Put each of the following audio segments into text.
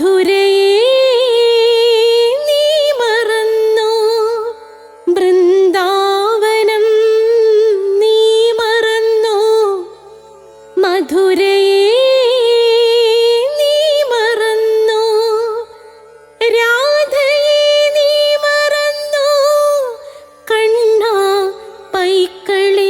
മധുരയെ നീ മറന്നു. വൃന്ദാവനം നീ മറന്നു. മധുരയെ നീ മറന്നു. രാധയെ നീ മറന്നു. കണ്ണ പൈക്കളെ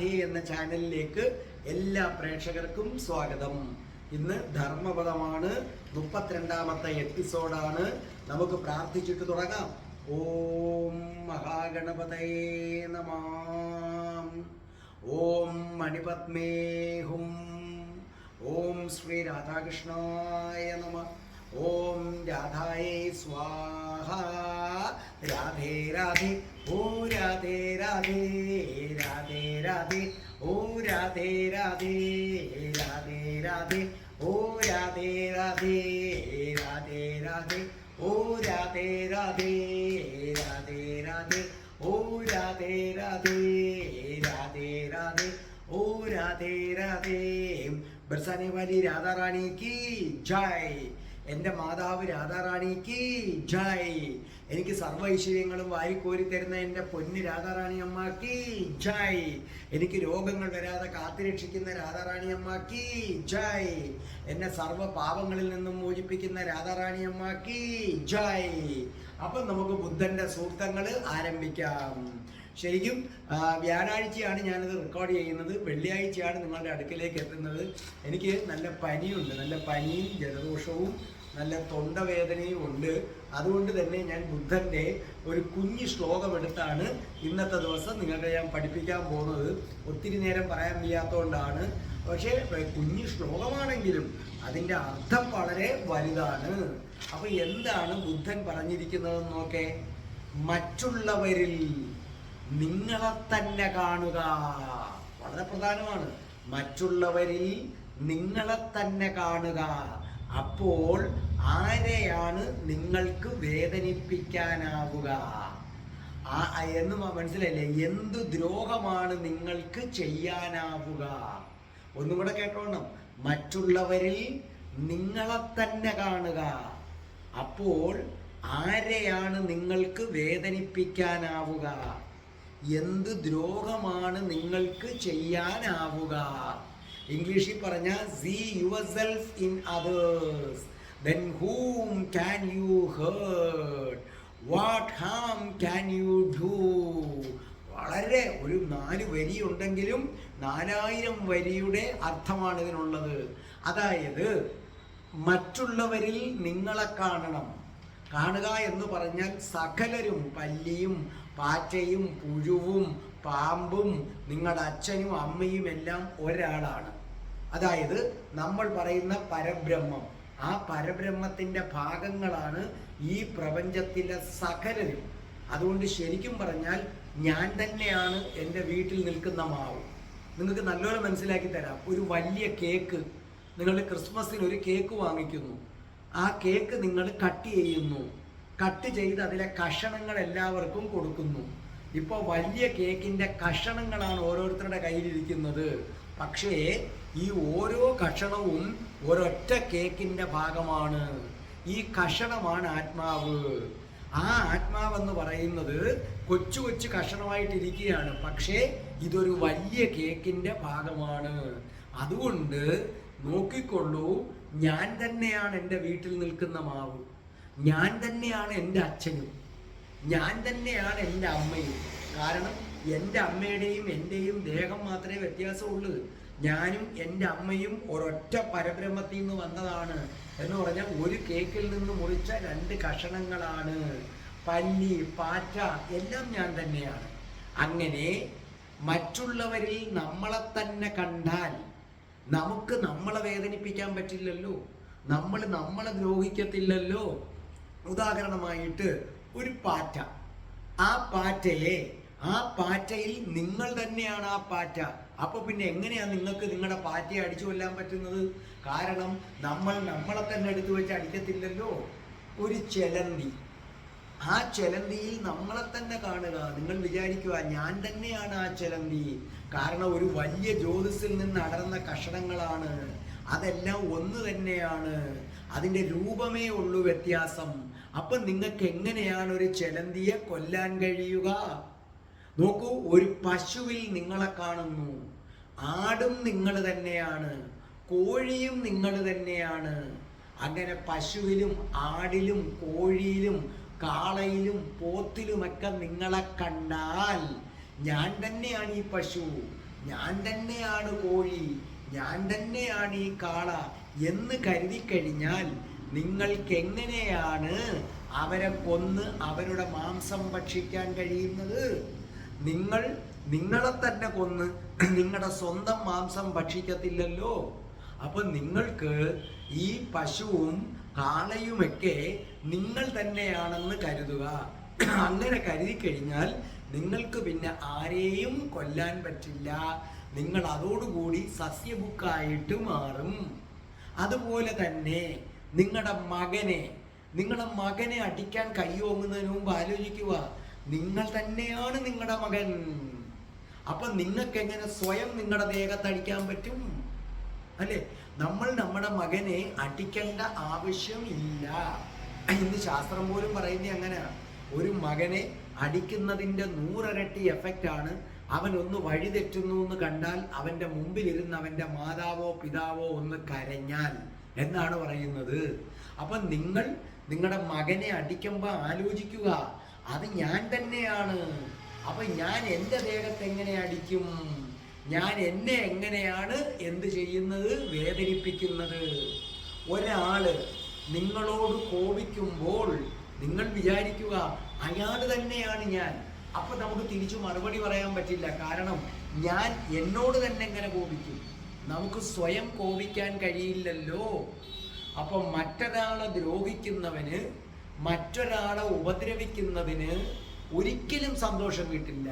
രാധേ എന്ന ചാനലിലേക്ക് എല്ലാ പ്രേക്ഷകർക്കും സ്വാഗതം. ഇന്ന് ധർമ്മപദമാണ്. മുപ്പത്തിരണ്ടാമത്തെ എപ്പിസോഡാണ്. നമുക്ക് പ്രാർത്ഥിച്ചിട്ട് തുടങ്ങാം. ഓം മഹാഗണപതയേ നമാം. ഓം മണിപത്മേ ഹും ഓം ശ്രീ രാധാകൃഷ്ണായ നമ. ഓം രാധായേ സ്വാഹ. രാധേ രാധേ. ഓ രാധേ രാധേ. രാധേ ഓ രാധേ രാധേ രാധേ രാധേ ഓ രാധേ രാധേ രാധേ രാധേ ഓ രാധേ രാധേ രാധേ രാധേ ഓ രാധേ രാധേ രാധേ രാധേ ഓ രാധേ രാധേ ബർസാനെ വാലി രാധാറാണി ജയ് എന്റെ മാതാവ് രാധാറാണിക്ക് ജയ്. എനിക്ക് സർവ ഐശ്വര്യങ്ങളും വാരിക്കോരി തരുന്ന എന്റെ പൊന്ന് രാധാറാണി അമ്മയ്ക്ക് ജയ്. എനിക്ക് രോഗങ്ങൾ വരാതെ കാത്തുരക്ഷിക്കുന്ന രാധാറാണി അമ്മയ്ക്ക് ജയ്. എന്നെ സർവ പാപങ്ങളിൽ നിന്നും മോചിപ്പിക്കുന്ന രാധാറാണി അമ്മയ്ക്ക് ജയ്. അപ്പം നമുക്ക് ബുദ്ധന്റെ സൂക്തങ്ങൾ ആരംഭിക്കാം. ശരിക്കും വ്യാഴാഴ്ചയാണ് ഞാനിത് റെക്കോർഡ് ചെയ്യുന്നത്. വെള്ളിയാഴ്ചയാണ് നിങ്ങളുടെ അടുക്കിലേക്ക് എത്തുന്നത്. എനിക്ക് നല്ല പനിയുണ്ട്. നല്ല പനിയും ജലദോഷവും നല്ല തൊണ്ടവേദനയും ഉണ്ട്. അതുകൊണ്ട് തന്നെ ഞാൻ ബുദ്ധന്റെ ഒരു കുഞ്ഞു ശ്ലോകം എടുത്താണ് ഇന്നത്തെ ദിവസം നിങ്ങൾക്ക് ഞാൻ പഠിപ്പിക്കാൻ പോകുന്നത്. ഒത്തിരി നേരം പറയാൻ വയ്യാത്തതുകൊണ്ടാണ് പക്ഷേ കുഞ്ഞു ശ്ലോകമാണെങ്കിലും അതിന്റെ അർത്ഥം വളരെ വലുതാണ്. അപ്പോൾ എന്താണ് ബുദ്ധൻ പറഞ്ഞിരിക്കുന്നതെന്ന് നോക്കേ. മറ്റുള്ളവരിൽ നിങ്ങളെ തന്നെ കാണുക. വളരെ പ്രധാനമാണ്. മറ്റുള്ളവരിൽ നിങ്ങളെ തന്നെ കാണുക. അപ്പോൾ ആരെയാണ് നിങ്ങൾക്ക് വേദനിപ്പിക്കാനാവുക? ആ എന്ന് മനസ്സിലായില്ലേ? എന്ത് ദ്രോഹമാണ് നിങ്ങൾക്ക് ചെയ്യാനാവുക? ഒന്നും കൂടെ കേട്ടോണം. മറ്റുള്ളവരിൽ നിങ്ങളെ തന്നെ കാണുക. അപ്പോൾ ആരെയാണ് നിങ്ങൾക്ക് വേദനിപ്പിക്കാനാവുക? എന്ത് ദ്രോഹമാണ് നിങ്ങൾക്ക് ചെയ്യാനാവുക? ഇംഗ്ലീഷിൽ പറഞ്ഞ see yourself in others then whom can you hurt what harm can you do വളരെ ഒരു നാല് വരി ഉണ്ടെങ്കിലും നാലായിരം വരിയുടെ അർത്ഥമാണ് ഇതിനുള്ളത്. അതായത് മറ്റുള്ളവരിൽ നിങ്ങളെ കാണണം. കാണുക എന്ന് പറഞ്ഞാൽ സകലരും പല്ലിയും പാറ്റയും പുഴുവും പാമ്പും നിങ്ങളുടെ അച്ഛനും അമ്മയും എല്ലാം ഒരാളാണ്. അതായത് നമ്മൾ പറയുന്ന പരബ്രഹ്മം. ആ പരബ്രഹ്മത്തിന്റെ ഭാഗങ്ങളാണ് ഈ പ്രപഞ്ചത്തിലെ സകലരും. അതുകൊണ്ട് ശരിക്കും പറഞ്ഞാൽ ഞാൻ തന്നെയാണ് എന്റെ വീട്ടിൽ നിൽക്കുന്ന മാവ്. നിങ്ങൾക്ക് നല്ലോണം മനസ്സിലാക്കി തരാം. ഒരു വലിയ കേക്ക്. നിങ്ങൾ ക്രിസ്മസിന് ഒരു കേക്ക് വാങ്ങിക്കുന്നു. ആ കേക്ക് നിങ്ങൾ കട്ട് ചെയ്യുന്നു. കട്ട് ചെയ്ത് അതിലെ കഷണങ്ങൾ എല്ലാവർക്കും കൊടുക്കുന്നു. ഇപ്പോൾ വലിയ കേക്കിന്റെ കഷണങ്ങളാണ് ഓരോരുത്തരുടെ കയ്യിലിരിക്കുന്നത്. പക്ഷേ ഈ ഓരോ കഷണവും ഒരൊറ്റ കേക്കിന്റെ ഭാഗമാണ്. ഈ കഷണമാണ് ആത്മാവ്. ആ ആത്മാവെന്ന് പറയുന്നത് കൊച്ചു കൊച്ചു കഷണമായിട്ടിരിക്കുകയാണ്. പക്ഷേ ഇതൊരു വലിയ കേക്കിന്റെ ഭാഗമാണ്. അതുകൊണ്ട് നോക്കിക്കൊള്ളൂ ഞാൻ തന്നെയാണ് എന്റെ വീട്ടിൽ നിൽക്കുന്ന മാവ്. ഞാൻ തന്നെയാണ് എന്റെ അച്ഛനും. ഞാൻ തന്നെയാണ് എന്റെ അമ്മയും. കാരണം എന്റെ അമ്മയുടെയും എന്റെയും ദേഹം മാത്രമേ വ്യത്യാസമുള്ളൂ. ഞാനും എന്റെ അമ്മയും ഒരൊറ്റ പരബ്രഹ്മത്തിൽ നിന്ന് വന്നതാണ്. എന്ന് പറഞ്ഞാൽ ഒരു കേക്കിൽ നിന്ന് മുറിച്ച രണ്ട് കഷണങ്ങളാണ്. പല്ലി പാറ്റ എല്ലാം ഞാൻ തന്നെയാണ്. അങ്ങനെ മറ്റുള്ളവരിൽ നമ്മളെ തന്നെ കണ്ടാൽ നമുക്ക് നമ്മളെ വേദനിപ്പിക്കാൻ പറ്റില്ലല്ലോ. നമ്മൾ നമ്മളെ ദ്രോഹിക്കത്തില്ലല്ലോ. ഉദാഹരണമായിട്ട് ഒരു പാറ്റ. ആ പാറ്റയെ ആ പാറ്റയിൽ നിങ്ങൾ തന്നെയാണ് ആ പാറ്റ. അപ്പൊ പിന്നെ എങ്ങനെയാ നിങ്ങൾക്ക് നിങ്ങളുടെ പാറ്റയെ അടിച്ചു കൊല്ലാൻ പറ്റുന്നത്? കാരണം നമ്മൾ നമ്മളെ തന്നെ എടുത്തു വെച്ച് അടിക്കത്തില്ലല്ലോ. ഒരു ചെലന്തി. ആ ചെലന്തിയിൽ നമ്മളെ തന്നെ കാണുക. നിങ്ങൾ വിചാരിക്കുക ഞാൻ തന്നെയാണ് ആ ചെലന്തി. കാരണം ഒരു വലിയ ജ്യോതിസിൽ നിന്ന് അടർന്ന കഷണങ്ങളാണ്. അതെല്ലാം ഒന്ന് തന്നെയാണ്. അതിന്റെ രൂപമേ ഉള്ളൂ വ്യത്യാസം. അപ്പൊ നിങ്ങൾക്ക് എങ്ങനെയാണ് ഒരു ചെലന്തിയെ കൊല്ലാൻ കഴിയുക? നോക്കൂ ഒരു പശുവിൽ നിങ്ങളെ കാണുന്നു. ആടും നിങ്ങൾ തന്നെയാണ്. കോഴിയും നിങ്ങൾ തന്നെയാണ്. അങ്ങനെ പശുവിലും ആടിലും കോഴിയിലും കാളയിലും പോത്തിലുമൊക്കെ നിങ്ങളെ കണ്ടാൽ ഞാൻ തന്നെയാണ് ഈ പശു ഞാൻ തന്നെയാണ് കോഴി ഞാൻ തന്നെയാണ് ഈ കാള എന്ന് കരുതി കഴിഞ്ഞാൽ നിങ്ങൾക്ക് എങ്ങനെയാണ് അവരെ കൊന്ന് അവരുടെ മാംസം ഭക്ഷിക്കാൻ കഴിയുന്നത്? നിങ്ങൾ നിങ്ങളെ തന്നെ കൊന്ന് നിങ്ങളുടെ സ്വന്തം മാംസം ഭക്ഷിക്കത്തില്ലല്ലോ. അപ്പൊ നിങ്ങൾക്ക് ഈ പശുവും കാളയുമൊക്കെ നിങ്ങൾ തന്നെയാണെന്ന് കരുതുക. അങ്ങനെ കരുതി കഴിഞ്ഞാൽ നിങ്ങൾക്ക് പിന്നെ ആരെയും കൊല്ലാൻ പറ്റില്ല. നിങ്ങൾ അതോടുകൂടി സസ്യബുക്കായിട്ട് മാറും. അതുപോലെ തന്നെ നിങ്ങളുടെ മകനെ നിങ്ങളുടെ മകനെ അടിക്കാൻ കൈയോങ്ങുന്നതിന് മുമ്പ് ആലോചിക്കുക. നിങ്ങൾ തന്നെയാണ് നിങ്ങളുടെ മകൻ. അപ്പൊ നിങ്ങൾക്ക് എങ്ങനെ സ്വയം നിങ്ങളുടെ ദേഹത്ത് അടിക്കാൻ പറ്റും? അല്ലെ? നമ്മൾ നമ്മുടെ മകനെ അടിക്കേണ്ട ആവശ്യമില്ല ഇന്ന് ശാസ്ത്രം പോലും പറയുന്നത് അങ്ങനെ. ഒരു മകനെ അടിക്കുന്നതിന്റെ നൂറരട്ടി എഫക്റ്റ് ആണ്. അവൻ ഒന്ന് വഴിതെറ്റുന്നു എന്ന് കണ്ടാൽ അവന്റെ മുമ്പിലിരുന്ന് അവന്റെ മാതാവോ പിതാവോ ഒന്ന് കരഞ്ഞാൽ എന്നാണ് പറയുന്നത്. അപ്പൊ നിങ്ങൾ നിങ്ങളുടെ മകനെ അടിക്കുമ്പോൾ ആലോചിക്കുക. അത് ഞാൻ തന്നെയാണ്. അപ്പൊ ഞാൻ എന്റെ ദേഹത്തെ എങ്ങനെ അടിക്കും? ഞാൻ എന്നെ എങ്ങനെയാണ് എന്ത് ചെയ്യുന്നത്? വേദനിപ്പിക്കുന്നത്. ഒരാൾ നിങ്ങളോട് കോപിക്കുമ്പോൾ നിങ്ങൾ വിചാരിക്കുക അയാൾ തന്നെയാണ് ഞാൻ. അപ്പൊ നമുക്ക് തിരിച്ചു മറുപടി പറയാൻ പറ്റില്ല. കാരണം ഞാൻ എന്നോട് തന്നെ എങ്ങനെ കോപിക്കും? നമുക്ക് സ്വയം കോപിക്കാൻ കഴിയില്ലല്ലോ. അപ്പൊ മറ്റൊരാളെ ദ്രോഹിക്കുന്നവന് മറ്റൊരാളെ ഉപദ്രവിക്കുന്നതിന് ഒരിക്കലും സന്തോഷം കിട്ടില്ല.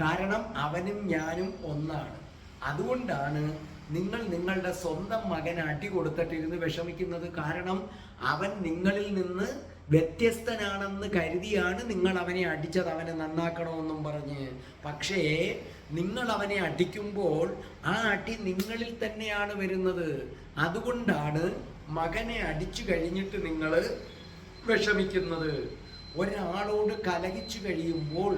കാരണം അവനും ഞാനും ഒന്നാണ്. അതുകൊണ്ടാണ് നിങ്ങൾ നിങ്ങളുടെ സ്വന്തം മകൻ അടി കൊടുത്തിട്ടിരുന്ന് വിഷമിക്കുന്നത്. കാരണം അവൻ നിങ്ങളിൽ നിന്ന് വ്യത്യസ്തനാണെന്ന് കരുതിയാണ് നിങ്ങൾ അവനെ അടിച്ചത്. അവനെ നന്നാക്കണമെന്നും പറഞ്ഞ്. പക്ഷേ നിങ്ങൾ അവനെ അടിക്കുമ്പോൾ ആ അടി നിങ്ങളിൽ തന്നെയാണ് വരുന്നത്. അതുകൊണ്ടാണ് മകനെ അടിച്ചു കഴിഞ്ഞിട്ട് നിങ്ങൾ വിഷമിക്കുന്നത്. ഒരാളോട് കലഹിച്ചു കഴിയുമ്പോൾ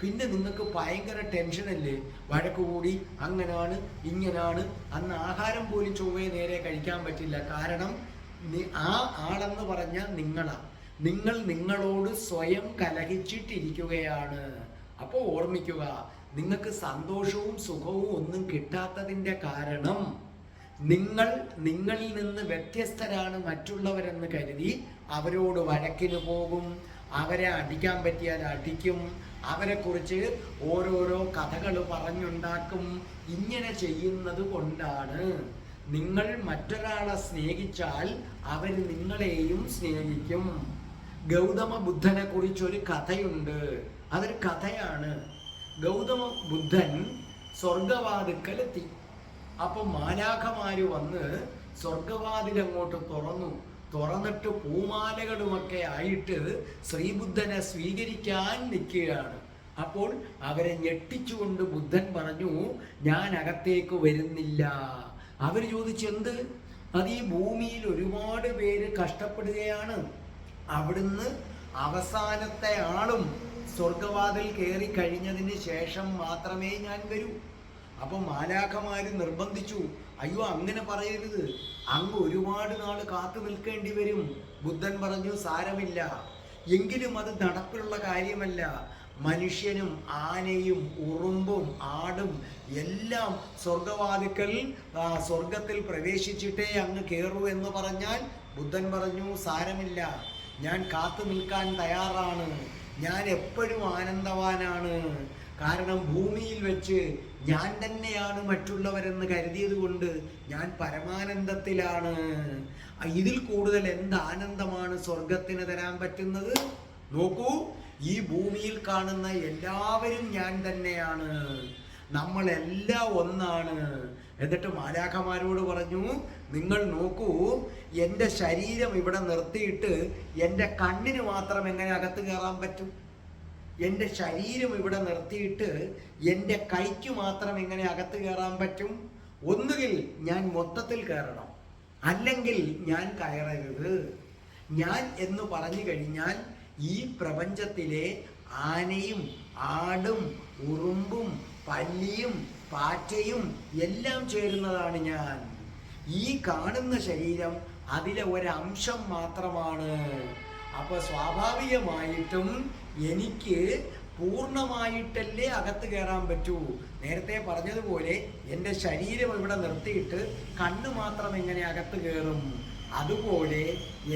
പിന്നെ നിങ്ങൾക്ക് ഭയങ്കര ടെൻഷനല്ലേ വഴക്ക് കൂടി അങ്ങനാണ് ഇങ്ങനാണ്. അന്ന് ആഹാരം പോലും ചൊവ്വേ നേരെ കഴിക്കാൻ പറ്റില്ല. കാരണം ആ ആളെന്ന് പറഞ്ഞാൽ നിങ്ങളാ. നിങ്ങൾ നിങ്ങളോട് സ്വയം കലഹിച്ചിട്ടിരിക്കുകയാണ്. അപ്പോൾ ഓർമ്മിക്കുക നിങ്ങൾക്ക് സന്തോഷവും സുഖവും ഒന്നും കിട്ടാത്തതിന്റെ കാരണം നിങ്ങൾ നിങ്ങളിൽ നിന്ന് വ്യത്യസ്തരാണ് മറ്റുള്ളവരെന്ന് കരുതി അവരോട് വഴക്കിന് പോകും അവരെ അടിക്കാൻ പറ്റിയാൽ അടിക്കും അവരെക്കുറിച്ച് ഓരോരോ കഥകൾ പറഞ്ഞുണ്ടാക്കും ഇങ്ങനെ ചെയ്യുന്നത് കൊണ്ടാണ്. നിങ്ങൾ മറ്റൊരാളെ സ്നേഹിച്ചാൽ അവർ നിങ്ങളെയും സ്നേഹിക്കും. ഗൗതമ ബുദ്ധനെ കുറിച്ചൊരു കഥയുണ്ട്. അതൊരു കഥയാണ്. ഗൗതമ ബുദ്ധൻ സ്വർഗവാതുക്കലെത്തി അപ്പൊ മാലാഖമാര് വന്ന് സ്വർഗവാതിൽ അങ്ങോട്ട് തുറന്നു. തുറന്നിട്ട് പൂമാലകളുമൊക്കെ ആയിട്ട് ശ്രീബുദ്ധനെ സ്വീകരിക്കാൻ നിൽക്കുകയാണ്. അപ്പോൾ അവരെ ഞെട്ടിച്ചുകൊണ്ട് ബുദ്ധൻ പറഞ്ഞു ഞാൻ അകത്തേക്ക് വരുന്നില്ല. അവർ ചോദിച്ചെന്ത്? അത് ഈ ഭൂമിയിൽ ഒരുപാട് പേര് കഷ്ടപ്പെടുകയാണ്. അവിടുന്ന് അവസാനത്തെ ആളും സ്വർഗവാതിൽ കയറി കഴിഞ്ഞതിന് ശേഷം മാത്രമേ ഞാൻ വരൂ. അപ്പൊ മാലാഖമാര് നിർബന്ധിച്ചു അയ്യോ അങ്ങനെ പറയരുത്. അങ്ങ് ഒരുപാട് നാൾ കാത്തു നിൽക്കേണ്ടി വരും. ബുദ്ധൻ പറഞ്ഞു സാരമില്ല. എങ്കിലും അത് നടപ്പിലുള്ള കാര്യമല്ല. മനുഷ്യനും ആനയും ഉറുമ്പും ആടും എല്ലാം സ്വർഗവാതിക്കൽ സ്വർഗത്തിൽ പ്രവേശിച്ചിട്ടേ അങ്ങ് കയറൂ എന്ന് പറഞ്ഞാൽ ബുദ്ധൻ പറഞ്ഞു സാരമില്ല. ഞാൻ കാത്തു നിൽക്കാൻ തയ്യാറാണ്. ഞാൻ എപ്പോഴും ആനന്ദവാനാണ്. കാരണം ഭൂമിയിൽ വെച്ച് ഞാൻ തന്നെയാണ് മറ്റുള്ളവരെന്ന് കരുതിയത് കൊണ്ട് ഞാൻ പരമാനന്ദത്തിലാണ്. ഇതിൽ കൂടുതൽ എന്ത് ആനന്ദമാണ് സ്വർഗത്തിന് തരാൻ പറ്റുന്നത്? നോക്കൂ ഈ ഭൂമിയിൽ കാണുന്ന എല്ലാവരും ഞാൻ തന്നെയാണ്. നമ്മളെല്ലാം ഒന്നാണ്. എന്നിട്ട് മാലാഖമാരോട് പറഞ്ഞു നിങ്ങൾ നോക്കൂ എന്റെ ശരീരം ഇവിടെ നിർത്തിയിട്ട് എന്റെ കണ്ണിന് മാത്രം എങ്ങനെ അകത്ത് കയറാൻ പറ്റും? എന്റെ ശരീരം ഇവിടെ നിർത്തിയിട്ട് എന്റെ കൈക്ക് മാത്രം എങ്ങനെ അകത്ത് കയറാൻ പറ്റും? ഒന്നുകിൽ ഞാൻ മൊത്തത്തിൽ കയറണം അല്ലെങ്കിൽ ഞാൻ കയറരുത്. ഞാൻ എന്ന് പറഞ്ഞു കഴിഞ്ഞാൽ ഈ പ്രപഞ്ചത്തിലെ ആനയും ആടും ഉറുമ്പും പല്ലിയും പാറ്റയും എല്ലാം ചേരുന്നതാണ് ഞാൻ. ഈ കാണുന്ന ശരീരം അതിലെ ഒരംശം മാത്രമാണ്. അപ്പൊ സ്വാഭാവികമായിട്ടും എനിക്ക് പൂർണമായിട്ടല്ലേ അകത്ത് കയറാൻ പറ്റൂ. നേരത്തെ പറഞ്ഞതുപോലെ എന്റെ ശരീരം ഇവിടെ നിർത്തിയിട്ട് കണ്ണ് മാത്രം എങ്ങനെ അകത്ത് കയറും അതുപോലെ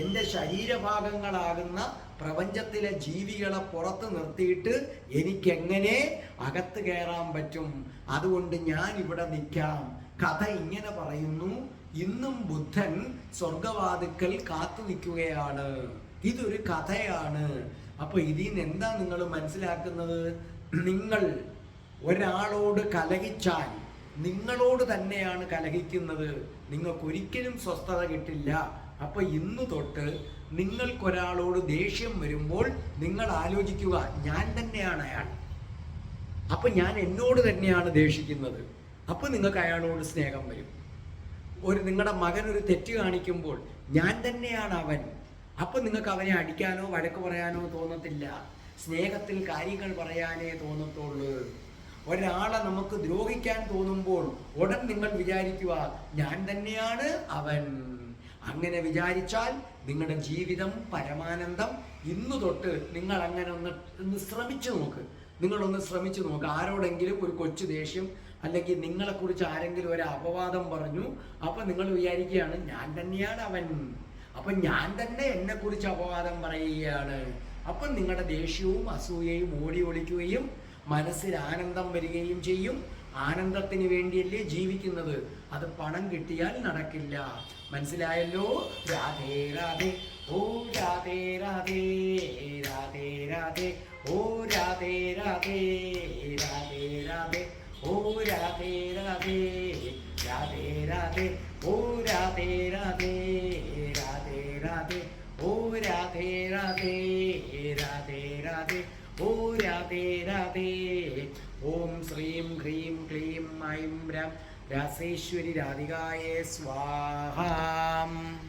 എന്റെ ശരീരഭാഗങ്ങളാകുന്ന പ്രപഞ്ചത്തിലെ ജീവികളെ പുറത്ത് നിർത്തിയിട്ട് എനിക്കെങ്ങനെ അകത്ത് കയറാൻ പറ്റും? അതുകൊണ്ട് ഞാൻ ഇവിടെ നിൽക്കാം. കഥ ഇങ്ങനെ പറയുന്നു. ഇന്നും ബുദ്ധൻ സ്വർഗവാതുക്കൽ കാത്തു നിൽക്കുകയാണ്. ഇതൊരു കഥയാണ്. അപ്പൊ ഇതിൽ നിന്ന് എന്താ നിങ്ങൾ മനസ്സിലാക്കുന്നത്? നിങ്ങൾ ഒരാളോട് കലഹിച്ചാൽ നിങ്ങളോട് തന്നെയാണ് കലഹിക്കുന്നത്. നിങ്ങൾക്കൊരിക്കലും സ്വസ്ഥത കിട്ടില്ല. അപ്പൊ ഇന്ന് തൊട്ട് നിങ്ങൾക്കൊരാളോട് ദേഷ്യം വരുമ്പോൾ നിങ്ങൾ ആലോചിക്കുക ഞാൻ തന്നെയാണ് അയാൾ. അപ്പൊ ഞാൻ എന്നോട് തന്നെയാണ് ദേഷിക്കുന്നത്. അപ്പൊ നിങ്ങൾക്ക് അയാളോട് സ്നേഹം വരും. ഒരു നിങ്ങളുടെ മകൻ ഒരു തെറ്റ് കാണിക്കുമ്പോൾ ഞാൻ തന്നെയാണ് അവൻ. അപ്പൊ നിങ്ങൾക്ക് അവനെ അടിക്കാനോ വഴക്ക് പറയാനോ തോന്നത്തില്ല. സ്നേഹത്തിൽ കാര്യങ്ങൾ പറയാനേ തോന്നത്തുള്ളൂ. ഒരാളെ നമുക്ക് ദ്രോഹിക്കാൻ തോന്നുമ്പോൾ ഉടൻ നിങ്ങൾ വിചാരിക്കുക ഞാൻ തന്നെയാണ് അവൻ. അങ്ങനെ വിചാരിച്ചാൽ നിങ്ങളുടെ ജീവിതം പരമാനന്ദം. ഇന്നു തൊട്ട് നിങ്ങൾ അങ്ങനെ ഒന്ന് ഒന്ന് ശ്രമിച്ചു നോക്ക്. നിങ്ങളൊന്ന് ശ്രമിച്ചു നോക്ക്. ആരോടെങ്കിലും ഒരു കൊച്ചു ദേഷ്യം അല്ലെങ്കിൽ നിങ്ങളെക്കുറിച്ച് ആരെങ്കിലും ഒരു അപവാദം പറഞ്ഞു. അപ്പൊ നിങ്ങൾ വിചാരിക്കുകയാണ് ഞാൻ തന്നെയാണ് അവൻ. അപ്പൊ ഞാൻ തന്നെ എന്നെ കുറിച്ച് അപവാദം പറയുകയാണ്. അപ്പൊ നിങ്ങളുടെ ദേഷ്യവും അസൂയയും ഓടി ഒളിക്കുകയും മനസ്സിൽ ആനന്ദം വരികയും ചെയ്യും. ആനന്ദത്തിന് വേണ്ടിയല്ലേ ജീവിക്കുന്നത്. അത് പണം കിട്ടിയാൽ നടക്കില്ല. മനസ്സിലായല്ലോ? രാധേ രാധേ ഓ രാധേ രാധേ. ക്ലീം ഐം രം രാധികായേ സ്വാഹാം.